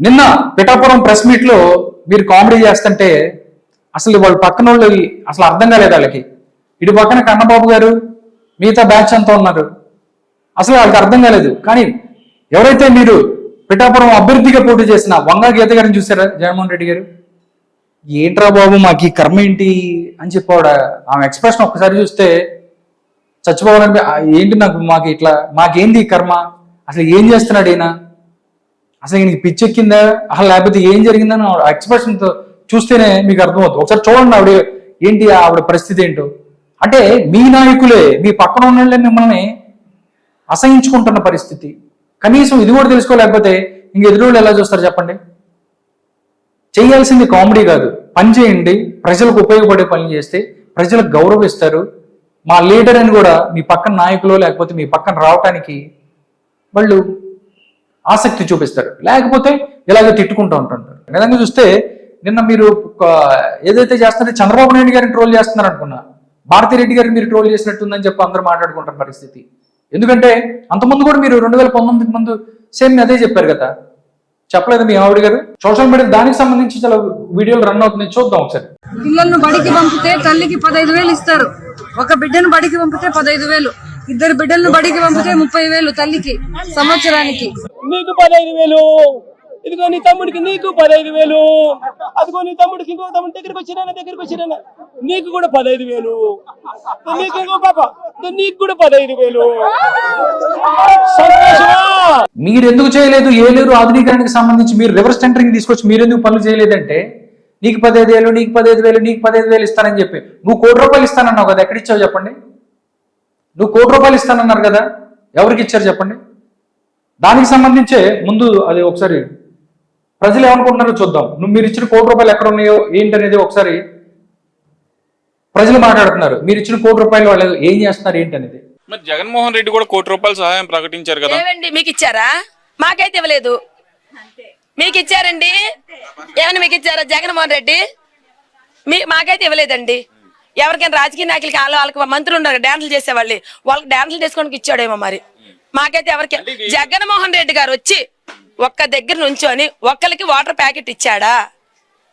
నిన్న పిఠాపురం ప్రెస్ మీట్లో మీరు కామెడీ చేస్తుంటే అసలు వాళ్ళ పక్కన వాళ్ళు అసలు అర్థం కాలేదు వాళ్ళకి. ఇటు పక్కన కన్నబాబు గారు మిగతా బ్యాచ్ అంతా ఉన్నారు. అసలు వాళ్ళకి అర్థం కాలేదు. కానీ ఎవరైతే మీరు పిఠాపురం అభ్యర్థిగా పోటీ చేసిన వంగా గీత గారిని చూసారా జగన్మోహన్ రెడ్డి గారు? ఏంట్రా బాబు మాకు ఈ కర్మ ఏంటి అని చెప్పాడు ఆమె ఎక్స్ప్రెషన్ ఒక్కసారి చూస్తే చచ్చిపోవాలని ఏంటి నాకు మాకు ఇట్లా మాకేంది ఈ కర్మ? అసలు ఏం చేస్తున్నాడు ఈయన? అసలు ఈయనకి పిచ్చెక్కిందా? అసలు లేకపోతే ఏం జరిగిందని ఎక్స్ప్రెషన్ చూస్తేనే మీకు అర్థమవుతుంది. ఒకసారి చూడండి ఆవిడ ఏంటి ఆవిడ పరిస్థితి ఏంటో. అంటే మీ నాయకులే మీ పక్కన ఉన్న మిమ్మల్ని అసహించుకుంటున్న పరిస్థితి. కనీసం ఇది కూడా తెలుసుకోలేకపోతే ఇంక ఎదురు ఎలా చూస్తారు చెప్పండి? చేయాల్సింది కామెడీ కాదు. పని చేయండి. ప్రజలకు ఉపయోగపడే పని చేస్తే ప్రజలకు గౌరవిస్తారు. మా లీడర్ అని కూడా మీ పక్కన నాయకులు లేకపోతే మీ పక్కన రావటానికి వాళ్ళు ఆసక్తి చూపిస్తారు. లేకపోతే ఇలాగే తిట్టుకుంటూ ఉంటుంటారు. నిజంగా చూస్తే నిన్న మీరు ఏదైతే చేస్తున్నారో చంద్రబాబు నాయుడు గారిని ట్రోల్ చేస్తున్నారు అనుకున్నా. భారతీ రెడ్డి గారిని మీరు ట్రోల్ చేసినట్టుందని చెప్పి అందరూ మాట్లాడుకుంటారు పరిస్థితి. ఎందుకంటే అంతకుముందు కూడా మీరు రెండు వేల పంతొమ్మిది ముందు సేమ్ అదే చెప్పారు కదా. చెప్పలేదు మీ ఆవిడ గారు? సోషల్ మీడియా దానికి సంబంధించి చాలా వీడియోలు రన్ అవుతుంది చూద్దాం ఒకసారి. పిల్లలను బడికి పంపితే తల్లికి పదహైదు వేలు ఇస్తారు. ఒక బిడ్డను బడికి పంపితే పదహైదు వేలు. ఇద్దరు బిడ్డలను బడికి పంపితే ముప్పై వేలు తల్లికి సంవత్సరానికి. నీకు పదహైదు వేలు. ఇదిగో నీ తమ్ముడికి నీకు పదహైదు వేలు. అదిగో నీ తమ్ముడికి ఇంకో తమ్ముడి దగ్గరికి వచ్చినా దగ్గరికి వచ్చినా నీకు కూడా పదహైదు వేలు. నీకు ఇంకో పాప. నీకు కూడా పదహైదు వేలు. సంతోషమా? మీరు ఎందుకు చేయలేదు ఏలేరు ఆధునీకరణకి సంబంధించి మీరు రివర్స్ టెండరింగ్ తీసుకొచ్చి మీరు ఎందుకు పనులు చేయలేదంటే నీకు పదహైదు వేలు నీకు పదహైదు వేలు నీకు పదహైదు వేలు ఇస్తానని చెప్పి. నువ్వు కోటి రూపాయలు ఇస్తానన్నావు కదా ఎక్కడ ఇచ్చావు చెప్పండి? నువ్వు కోటి రూపాయలు ఇస్తానన్నారు కదా ఎవరికి ఇచ్చారు చెప్పండి? దానికి సంబంధించే ముందు అది ఒకసారి ప్రజలు ఏమనుకుంటున్నారో చూద్దాం. నువ్వు మీరు ఇచ్చిన కోటి రూపాయలు ఎక్కడ ఉన్నాయో ఏంటనేది ఒకసారి ప్రజలు మాట్లాడుతున్నారు. మీరు ఇచ్చిన కోటి రూపాయలు వాళ్ళు ఏం చేస్తున్నారు ఏంటనేది మరి జగన్మోహన్ రెడ్డి కూడా కోటి రూపాయల సహాయం ప్రకటించారు కదా. మీకు ఇచ్చారా? మాకైతే ఇవ్వలేదు. మీకు ఇచ్చారండి? ఏమన్నా మీకు ఇచ్చారా జగన్మోహన్ రెడ్డి? మీ మాకైతే ఇవ్వలేదండి. ఎవరికైనా రాజకీయ నాయకులకి వాళ్ళ వాళ్ళకి మంత్రులు ఉన్నారు డాన్సులు చేసేవాళ్ళు. వాళ్ళకి డాన్సులు చేసుకోవడానికి ఇచ్చాడేమో మరి. మాకైతే ఎవరికి జగన్మోహన్ రెడ్డి గారు వచ్చి ఒక్క దగ్గర నుంచొని ఒక్కరికి వాటర్ ప్యాకెట్ ఇచ్చాడా?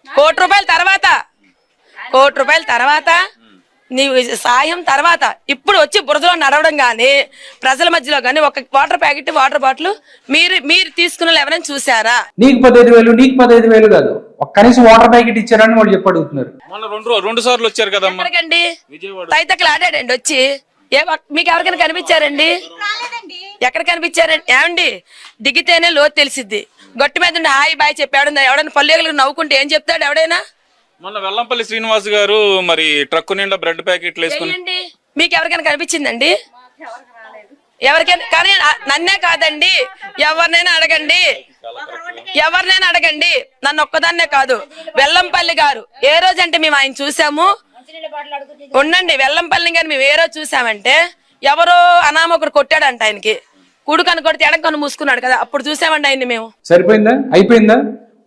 కోటి రూపాయల తర్వాత కోటి రూపాయల తర్వాత నీవు సాయం తర్వాత ఇప్పుడు వచ్చి బురదలో నడవడం కానీ ప్రజల మధ్యలో కానీ ఒక వాటర్ ప్యాకెట్ వాటర్ బాటిల్ మీరు మీరు తీసుకున్న వాళ్ళు ఎవరైనా చూసారా నీకు పదహైదు వేలు నీకు పదహైదు వేలు కాదు. కనీసం వాటర్ ప్యాకెట్ ఇచ్చారని వాళ్ళు చెప్పి అడుగుతున్నారు. రెండు రెండు సార్లు వచ్చారు కదమ్మా. ఎక్కడికండి? ఆడాడండి వచ్చి. ఏ మీకు ఎవరికైనా కనిపించారండి? ఎక్కడ కనిపించారండి? ఏమండి? దిగితేనే లోతు తెలిసిద్ది. గట్టి మీద ఉండి హాయ్ బాయ్ చెప్పి ఎవడన్నా ఎవడైనా పల్లెలకు నవ్వుకుంటే ఏం చెప్తాడు ఎవడైనా? మొన్న వెల్లంపల్లి శ్రీనివాస్ గారు మరి ట్రక్ నిండా బ్రెడ్ ప్యాకెట్లు వేసుకుని మీకు ఎవరికైనా కనిపించిందండి? ఎవరికైనా కానీ నన్నే కాదండి. ఎవరినైనా అడగండి. ఎవరినైనా అడగండి. నన్ను ఒక్కదాన్నే కాదు. వెల్లంపల్లి గారు ఏ రోజు అంటే మేము ఆయన చూసాము? ఉండండి వెల్లంపల్లి గారు మేము ఏ రోజు చూసామంటే ఎవరో అనామకుడు కొట్టాడంట ఆయనకి. కుడు కను కొడితే ఎడం కను మూసుకున్నాడు కదా అప్పుడు చూసామండి ఆయన్ని మేము. సరిపోయిందా? అయిపోయిందా?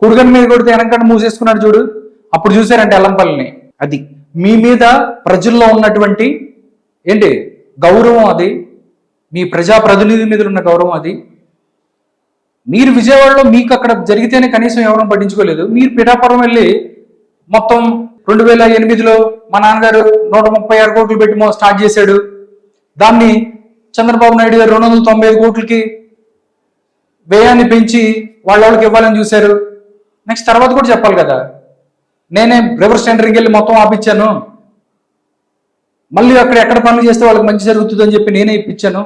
కుడుగని మీద కొడితే వెనకంట మూసేసుకున్నాడు చూడు. అప్పుడు చూసారంటే ఎల్లంపల్లిని. అది. మీ మీద ప్రజల్లో ఉన్నటువంటి ఏంటి గౌరవం అది? మీ ప్రజా ప్రతినిధి మీద ఉన్న గౌరవం అది? మీరు విజయవాడలో మీకు అక్కడ జరిగితేనే కనీసం ఎవరూ పట్టించుకోలేదు. మీరు పిఠాపురం వెళ్ళి మొత్తం రెండు వేల ఎనిమిదిలో మా నాన్నగారు నూట ముప్పై ఆరు కోట్లు పెట్టి స్టార్ట్ చేశాడు. దాన్ని చంద్రబాబు నాయుడు గారు రెండు వందల తొంభై ఐదు కోట్లకి వ్యయాన్ని పెంచి వాళ్ళ వాళ్ళకి ఇవ్వాలని చూశారు. నెక్స్ట్ తర్వాత కూడా చెప్పాలి కదా. నేనే రివర్స్ టెండరింగ్ వెళ్ళి మొత్తం ఆపిచ్చాను. మళ్ళీ అక్కడ ఎక్కడ పనులు చేస్తే వాళ్ళకి మంచి జరుగుతుందని చెప్పి నేనే ఇప్పించాను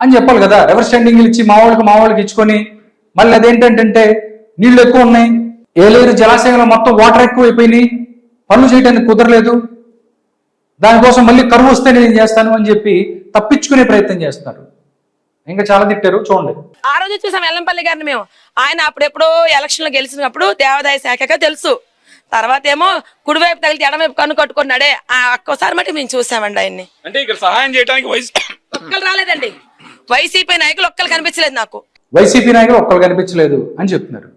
అని చెప్పాలి కదా రివర్స్ టెండింగ్లు ఇచ్చి మా వాళ్ళకి మా వాళ్ళకి ఇచ్చుకొని మళ్ళీ అదేంటంటే నీళ్ళు ఎక్కువ ఉన్నాయి. ఏలేరు జలాశయంలో మొత్తం వాటర్ ఎక్కువ అయిపోయినాయి పనులు చేయడానికి కుదరలేదు. దానికోసం మళ్ళీ కరువు వస్తే నేను చేస్తాను అని చెప్పి తప్పించుకునే ప్రయత్నం చేస్తున్నారు. ఇంకా చాలా తిట్టారు చూడండి. ఆ రోజు చూసాం ఎల్లంపల్లి గారిని మేము. ఆయన అప్పుడెప్పుడో ఎలక్షన్లో గెలిచినప్పుడు దేవాదాయ శాఖగా తెలుసు. తర్వాత ఏమో కుడివైపు తగిలితే ఎడమవైపు కన్ను కట్టుకున్నాడే. ఆ ఒక్కసారి మట్టి మేము చూసామండి ఆయన్ని. అంటే ఇక్కడ సహాయం చేయడానికి ఒక్కరు రాలేదండి. వైసీపీ నాయకులు ఒక్కరు కనిపించలేదు నాకు. వైసీపీ నాయకులు ఒక్కరు కనిపించలేదు అని చెప్తున్నారు.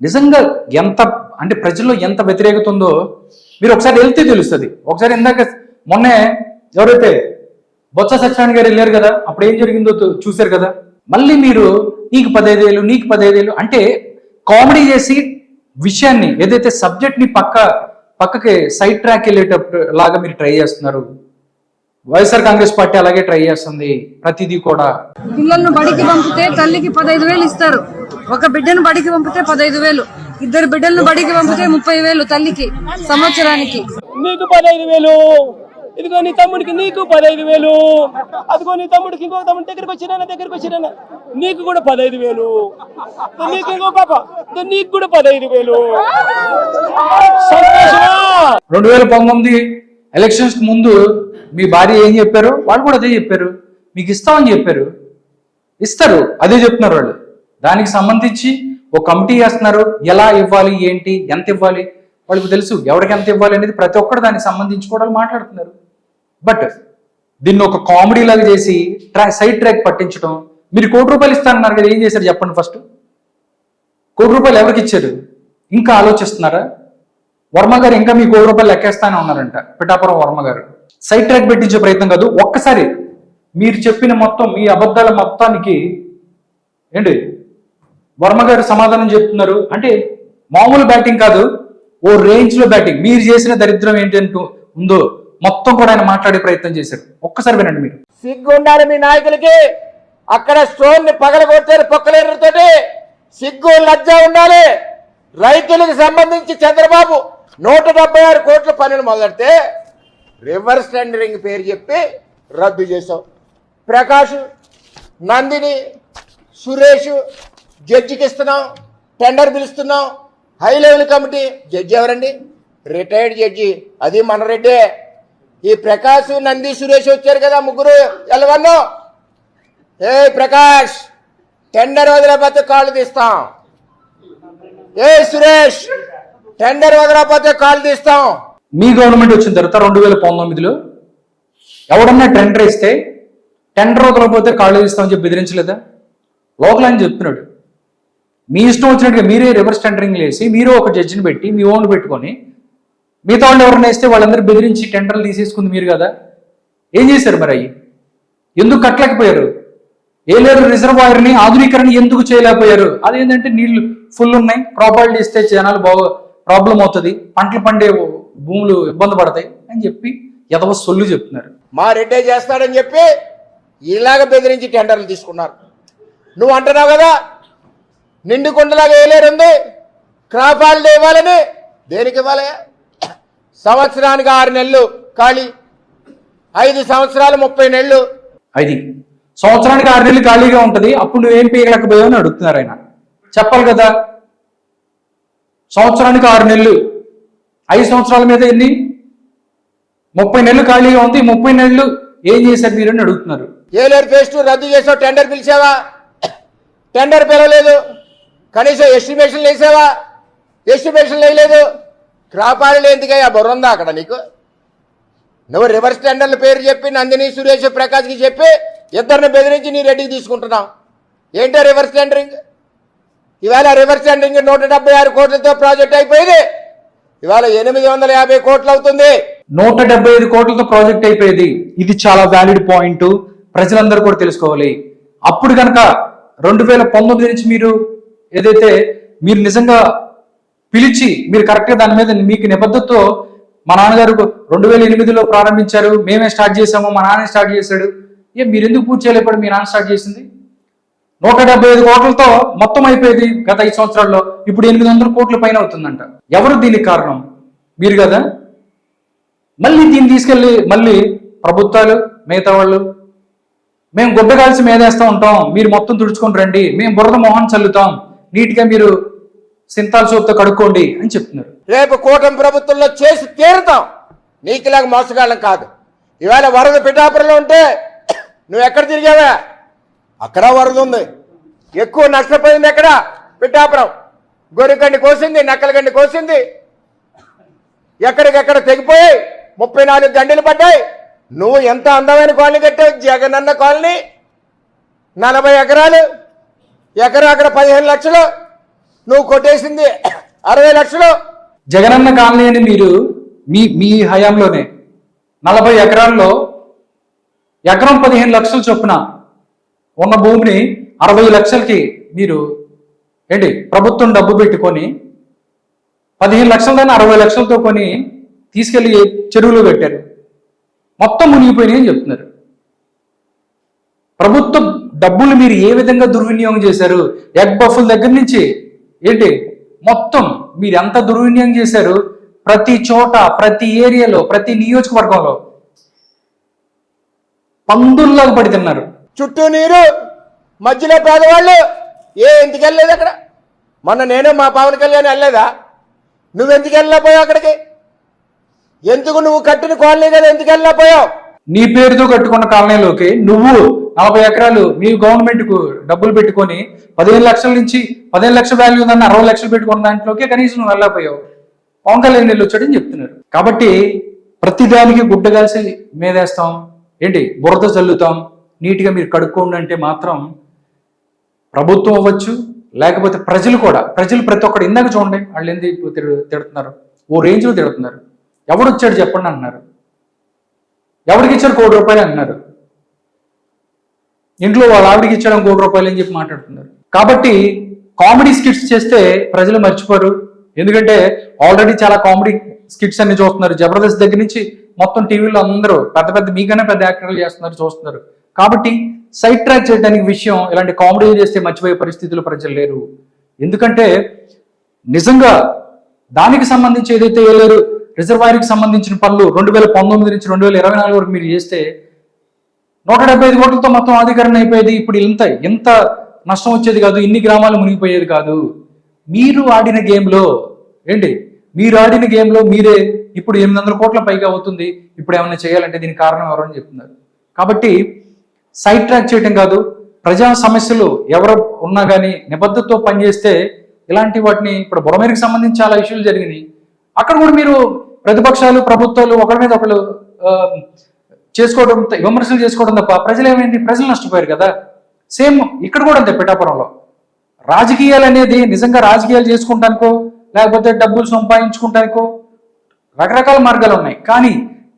నిజంగా ఎంత అంటే ప్రజల్లో ఎంత వ్యతిరేకత ఉందో మీరు ఒకసారి వెళ్తే తెలుస్తుంది. ఒకసారి ఇందాక మొన్నే ఎవరైతే బొత్స సత్యనారాయణ గారు వెళ్ళారు కదా అప్పుడు ఏం జరిగిందో చూశారు కదా. మళ్ళీ మీరు నీకు పదహైదు వేలు నీకు పదహైదు వేలు అంటే కామెడీ చేసి విషయాన్ని ఏదైతే సబ్జెక్ట్ని పక్క పక్కకి సైడ్ ట్రాక్ వెళ్ళేటప్పుడు లాగా మీరు ట్రై చేస్తున్నారు? వైఎస్ఆర్ కాంగ్రెస్ పార్టీ అలాగే ట్రై చేస్తుంది ప్రతిదీ కూడా. పిల్లలను బడికి పంపితే తల్లికి పదహైదు వేలు ఇస్తారు. ఒక బిడ్డను బడికి పంపితే పదహైదు వేలు. ఇద్దరు బిడ్డలను బడికి పంపితే ముప్పై వేలు తల్లికి సంవత్సరానికి. నీకు పదహైదు వేలు. ఇదిగో నీ తమ్ముడికి నీకు పదహైదు వేలు. అదిగో నీ తమ్ముడికి ఇంకో తమ్ముడి దగ్గరికి వచ్చినా దగ్గరికి వచ్చినా నీకు కూడా పదహైదు వేలు. నీకు ఇంకో పాప. నీకు కూడా పదహైదు వేలు. రెండు వేల పంతొమ్మిది ఎలక్షన్స్ ముందు మీ భార్య ఏం చెప్పారు? వాళ్ళు కూడా అదే చెప్పారు. మీకు ఇస్తామని చెప్పారు. ఇస్తారు. అదే చెప్తున్నారు వాళ్ళు. దానికి సంబంధించి ఒక కమిటీ వేస్తున్నారు. ఎలా ఇవ్వాలి? ఏంటి? ఎంత ఇవ్వాలి? వాళ్ళకి తెలుసు. ఎవరికి ఎంత ఇవ్వాలి అనేది ప్రతి ఒక్కరు దానికి సంబంధించి కూడా మాట్లాడుతున్నారు. బట్ దీన్ని ఒక కామెడీ లాగా చేసి ట్రా సైడ్ ట్రాక్ పట్టించడం మీరు కోటి రూపాయలు ఇస్తానన్నారు కదా ఏం చేశారు చెప్పండి ఫస్ట్ కోటి రూపాయలు ఎవరికి ఇచ్చారు? ఇంకా ఆలోచిస్తున్నారా? వర్మ గారు ఇంకా మీ కోటి రూపాయలు లెక్కేస్తానే ఉన్నారంట. పిఠాపురం వర్మ గారు. సైడ్ ట్రాక్ పెట్టించే ప్రయత్నం కాదు ఒక్కసారి మీరు చెప్పిన మొత్తం మీ అబద్ధాల మొత్తానికి ఏంటి? వర్మ గారు సమాధానం చెప్తున్నారు. అంటే మామూలు బ్యాటింగ్ కాదు ఓ రేంజ్లో బ్యాటింగ్ మీరు చేసిన దరిద్రం ఏంటంటూ ఉందో మొత్తం కూడా ఆయన మాట్లాడే ప్రయత్నం చేశారు ఒక్కసారి వినండి మీరు. సిగ్గు ఉండాలి మీ నాయకులకి. అక్కడ స్టోన్ని పగలగొట్టారు పొక్కలేరుతోటి సిగ్గు లజ్జ ఉండాలి. రైతులకు సంబంధించి చంద్రబాబు నూట డెబ్బై ఆరు కోట్ల పనులు మొదలెడితే రివర్స్ టెండరింగ్ పేరు చెప్పి రద్దు చేశాం ప్రకాష్ నందిని సురేష్ జడ్జికి ఇస్తున్నాం టెండర్ పిలుస్తున్నాం. హై లెవెల్ కమిటీ జడ్జి ఎవరండి? Retired judge. అది మన రెడ్డే. ఈ ప్రకాష్ నంది సురేష్ వచ్చారు కదా ముగ్గురు. ఎలవన్నో ఏ ప్రకాష్ టెండర్ వదిలేకపోతే కాళ్ళు తీస్తాం. ఏ సురేష్ టెండర్ వదలకపోతే కాళ్ళు తీస్తాం. మీ గవర్నమెంట్ వచ్చిన తర్వాత రెండు వేల పంతొమ్మిదిలో ఎవడన్నా టెండర్ ఇస్తే టెండర్ వదలకపోతే కాళ్ళు తీస్తామని చెప్పి బెదిరించలేదా? లోకల్ అని చెప్తున్నాడు మీ ఇష్టం వచ్చినట్టుగా మీరే రివర్స్ టెండరింగ్ వేసి మీరు ఒక జడ్జిని పెట్టి మీ ఓన్ పెట్టుకొని మిగతా వాళ్ళు ఎవరైనా ఇస్తే వాళ్ళందరూ బెదిరించి టెండర్లు తీసేసుకుంది మీరు కదా? ఏం చేశారు మరి అయ్యి? ఎందుకు కట్టలేకపోయారు? ఏలేరు రిజర్వాయర్ని ఆధునీకరణ ఎందుకు చేయలేకపోయారు? అదేంటంటే నీళ్ళు ఫుల్ ఉన్నాయి ప్రాపర్టీ ఇస్తే జనాలు బాగా ప్రాబ్లం అవుతుంది పంటలు పండే భూములు ఇబ్బంది పడతాయి అని చెప్పి ఎదవ సొల్లు చెప్తున్నారు. మా రెడ్డే చేస్తాడని చెప్పి ఇలాగ బెదిరించి టెండర్లు తీసుకున్నారు. నువ్వు అంటున్నావు కదా నిండు కొండలాగా వేయలేరుంది క్రాప్ హాలిడే ఇవ్వాలని దేనికి ఇవ్వాలి సంవత్సరానికి ఆరు నెలలు ఖాళీ. ఐదు సంవత్సరాలు ముప్పై నెలలు. అది సంవత్సరానికి ఆరు నెలలు ఖాళీగా ఉంటది. అప్పుడు నువ్వేం పీకలేకపోయావు అని అడుగుతున్నారు ఆయన. చెప్పాలి కదా. సంవత్సరానికి ఆరు నెలలు. ఐదు సంవత్సరాల మీద ఎన్ని? ముప్పై నెలలు ఖాళీగా ఉంది. ముప్పై నెలలు ఏం చేశారు మీరు అని అడుగుతున్నారు. ఏలేరు పేస్ట్ రద్దు చేసావు. టెండర్ పిలిచావా? టెండర్ పిలవలేదు. కనీసం ఎస్టిమేషన్ వేసావా? ఎస్టిమేషన్ వేయలేదు. క్రాప్ హాలిడే ఎందుకయ్యా బుర్ర ఉందా అక్కడ నీకు? నువ్వు రివర్స్ టెండర్ల పేరు చెప్పి నందిని సురేష్ ప్రకాష్కి చెప్పి ఇద్దరిని బెదిరించి నీ రెడ్డికి తీసుకుంటున్నావు. ఏంటో రివర్స్ టెండరింగ్? ఇవాళ రివర్స్ టెండరింగ్ నూట డెబ్బై ఆరు కోట్లతో ప్రాజెక్ట్ అయిపోయింది. ఇవాళ ఎనిమిది వందల యాభై కోట్లు అవుతుంది. నూట డెబ్బై ఐదు కోట్లతో ప్రాజెక్ట్ అయిపోయేది. ఇది చాలా వ్యాలిడ్ పాయింట్ ప్రజలందరూ కూడా తెలుసుకోవాలి. అప్పుడు కనుక రెండు వేల పంతొమ్మిది నుంచి మీరు ఏదైతే మీరు నిజంగా పిలిచి మీరు కరెక్ట్గా దాని మీద మీకు నిబద్ధతో మా నాన్నగారు రెండు వేల ఎనిమిదిలో ప్రారంభించారు మేమే స్టార్ట్ చేసాము మా నాన్న స్టార్ట్ చేశాడు. ఏ మీరు ఎందుకు పూర్తి చేయలేపడు మీ నాన్న స్టార్ట్ చేసింది? నూట డెబ్బై ఐదు కోట్లతో మొత్తం అయిపోయేది గత ఐదు సంవత్సరాల్లో. ఇప్పుడు ఎనిమిది వందల కోట్ల పైన అవుతుందంట. ఎవరు దీనికి కారణం? మీరు కదా? మళ్ళీ దీన్ని తీసుకెళ్ళి మళ్ళీ ప్రభుత్వాలు మిగతా వాళ్ళు మేము గుడ్డ కాల్సి మేదేస్తూ ఉంటాం మీరు మొత్తం తుడుచుకొని రండి మేము బురద మొహం చల్లుతాం నీట్గా మీరు సింతాల్ సోపుతో కడుక్కోండి అని చెప్తున్నారు. రేపు కూటమి ప్రభుత్వంలో చేసి తీరుతాం. నీకులాగా మోసగాళ్ళం కాదు. ఇవాళ వరద పిఠాపురంలో ఉంటే నువ్వు ఎక్కడ తిరిగావా? అక్కడ వరద ఉంది. ఎక్కువ నష్టపోయింది ఎక్కడ? పిఠాపురం. గొరిగండి కోసింది నక్కలగండి కోసింది. ఎక్కడికెక్కడ తెగిపోయి ముప్పై నాలుగు గంటలు పడ్డాయి. నువ్వు ఎంత అందమైన కాలనీ కట్టావు? జగనన్న కాలనీ నలభై ఎకరాలు. ఎకరా అక్కడ పదిహేను లక్షలు. నువ్వు కొట్టేసింది అరవై లక్షలు. జగనన్న కాలనీ అని మీరు మీ మీ హయాంలోనే నలభై ఎకరాల్లో ఎకరం పదిహేను లక్షలు చొప్పున ఉన్న భూమిని అరవై లక్షలకి మీరు ఏంటి ప్రభుత్వం డబ్బు పెట్టుకొని పదిహేను లక్షల దాన్ని అరవై లక్షలతో కొని తీసుకెళ్ళి చెరువులో పెట్టారు. మొత్తం మునిగిపోయినాయి అని చెప్తున్నారు. ప్రభుత్వ డబ్బులు మీరు ఏ విధంగా దుర్వినియోగం చేశారు? ఎగ్ బఫుల్ దగ్గర నుంచి ఏంటి? మొత్తం మీరు ఎంత దుర్వినియోగం చేశారు? ప్రతి చోట ప్రతి ఏరియాలో ప్రతి నియోజకవర్గంలో పందుల్లాగా పడి తిన్నారు. చుట్టూ నీరు మధ్యలో పేదవాళ్ళు ఏ ఎందుకు వెళ్ళలేదు అక్కడ? మొన్న నేను మా పవన్ కళ్యాణ్ వెళ్ళలేదా? నువ్వు ఎందుకు వెళ్ళలేకపోయావు అక్కడికి? ఎందుకు నువ్వు కట్టిన కాలనీ కదా ఎందుకు వెళ్ళలేకపోయావు? నీ పేరుతో కట్టుకున్న కాలనీలోకి నువ్వు నలభై ఎకరాలు మీ గవర్నమెంట్కు డబ్బులు పెట్టుకొని పదిహేను లక్షల నుంచి పదిహేను లక్షల వాల్యూ ఉందన్న అరవై లక్షలు పెట్టుకున్న దాంట్లోకే కనీసం నువ్వు వెళ్ళకపోయావు పవన్ కళ్యాణ్ వెళ్ళి వచ్చాడని చెప్తున్నారు. కాబట్టి ప్రతిదానికి గుడ్డ కలిసి మేదేస్తాం ఏంటి? బురద చల్లుతాం. నీట్గా మీరు కడుక్కోండి అంటే మాత్రం ప్రభుత్వం అవ్వచ్చు లేకపోతే ప్రజలు కూడా ప్రజలు ప్రతి ఒక్కరు ఇందాక చూడండి వాళ్ళు ఏంది తిడు- తిడుతున్నారు? ఓ రేంజ్లో తిడుతున్నారు. ఎవడు వచ్చాడు చెప్పండి అంటున్నారు. ఎవరికి ఇచ్చారు కోటి రూపాయలు అంటున్నారు? ఇంట్లో వాళ్ళ ఆవిడకి ఇచ్చడం కోటి రూపాయలు అని చెప్పి మాట్లాడుతున్నారు. కాబట్టి కామెడీ స్కిట్స్ చేస్తే ప్రజలు మర్చిపోరు. ఎందుకంటే ఆల్రెడీ చాలా కామెడీ స్కిట్స్ అన్ని చూస్తున్నారు. జబర్దస్త్ దగ్గర నుంచి మొత్తం టీవీలో అందరూ పెద్ద పెద్ద మీకనే పెద్ద యాక్టర్లు చేస్తున్నారు చూస్తున్నారు. కాబట్టి సైడ్ ట్రాక్ చేయడానికి విషయం ఇలాంటి కామెడీ చేస్తే మర్చిపోయే పరిస్థితులు ప్రజలు లేరు. ఎందుకంటే నిజంగా దానికి సంబంధించి ఏదైతే లేరు రిజర్వాయర్కి సంబంధించిన పనులు రెండు వేల పంతొమ్మిది నుంచి రెండు వేల ఇరవై నాలుగు వరకు మీరు చేస్తే నూట డెబ్బై ఐదు కోట్లతో మొత్తం అధికారం అయిపోయేది ఇప్పుడు ఇంత ఇంత నష్టం వచ్చేది కాదు ఇన్ని గ్రామాలు మునిగిపోయేది కాదు. మీరు ఆడిన గేమ్లో ఏంటి? మీరు ఆడిన గేమ్లో మీరే ఇప్పుడు ఎనిమిది వందల కోట్ల పైగా అవుతుంది. ఇప్పుడు ఏమైనా చేయాలంటే దీనికి కారణం ఎవరు అని చెప్తున్నారు. కాబట్టి సైడ్ ట్రాక్ చేయటం కాదు ప్రజా సమస్యలు ఎవరు ఉన్నా కానీ నిబద్ధతతో పనిచేస్తే ఇలాంటి వాటిని ఇప్పుడు బొరమేరికి సంబంధించి చాలా ఇష్యూలు జరిగినాయి. అక్కడ కూడా మీరు ప్రతిపక్షాలు ప్రభుత్వాలు ఒకరి మీద ఒకళ్ళు చేసుకోవడం విమర్శలు చేసుకోవడం తప్ప ప్రజలు ఏమైంది? ప్రజలు నష్టపోయారు కదా. సేమ్ ఇక్కడ కూడా అంతే పిఠాపురంలో. రాజకీయాలు అనేది నిజంగా రాజకీయాలు చేసుకుంటానికో లేకపోతే డబ్బులు సంపాదించుకుంటానికో రకరకాల మార్గాలు ఉన్నాయి. కానీ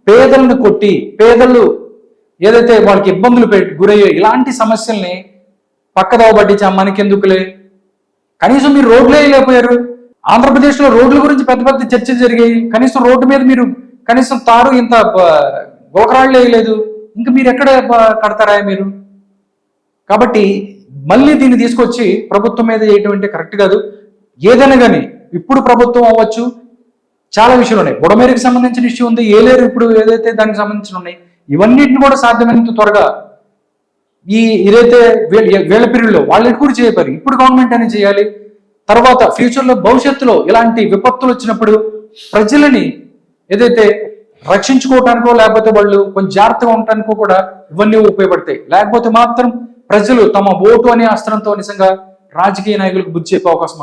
పేదలను కొట్టి పేదలు ఏదైతే వాళ్ళకి ఇబ్బందులు పెట్టి గురయ్యో ఇలాంటి సమస్యల్ని పక్కదవ పట్టించా మనకెందుకులే? కనీసం మీరు రోడ్లు వేయలేకపోయారు. ఆంధ్రప్రదేశ్లో రోడ్ల గురించి పెద్ద పెద్ద చర్చలు జరిగాయి. కనీసం రోడ్డు మీద మీరు కనీసం తారు ఇంత గోకరాళ్ళు వేయలేదు ఇంక మీరు ఎక్కడ కడతారా మీరు? కాబట్టి మళ్ళీ దీన్ని తీసుకొచ్చి ప్రభుత్వం మీద చేయటం అంటే కరెక్ట్ కాదు. ఏదైనా కానీ ఇప్పుడు ప్రభుత్వం అవ్వచ్చు చాలా విషయాలు ఉన్నాయి. బుడమేరికి సంబంధించిన ఇష్యూ ఉంది ఏలేరు ఇప్పుడు ఏదైతే దానికి సంబంధించిన ఉన్నాయి ఇవన్నిటిని కూడా సాధ్యమైనంత త్వరగా ఈ ఏదైతే వీళ్ళ పీరియడ్లో వాళ్ళకి కూడా చేయపారు ఇప్పుడు గవర్నమెంట్ అని చేయాలి. తర్వాత ఫ్యూచర్లో భవిష్యత్తులో ఇలాంటి విపత్తులు వచ్చినప్పుడు ప్రజలని ఏదైతే రక్షించుకోవటానికో లేకపోతే వాళ్ళు కొంచెం జాగ్రత్తగా ఉండటానికో కూడా ఇవన్నీ ఉపయోగపడతాయి. లేకపోతే మాత్రం ప్రజలు తమ ఓటు అనే అస్త్రంతో నిజంగా రాజకీయ నాయకులకు బుద్ధి చెప్పే అవకాశం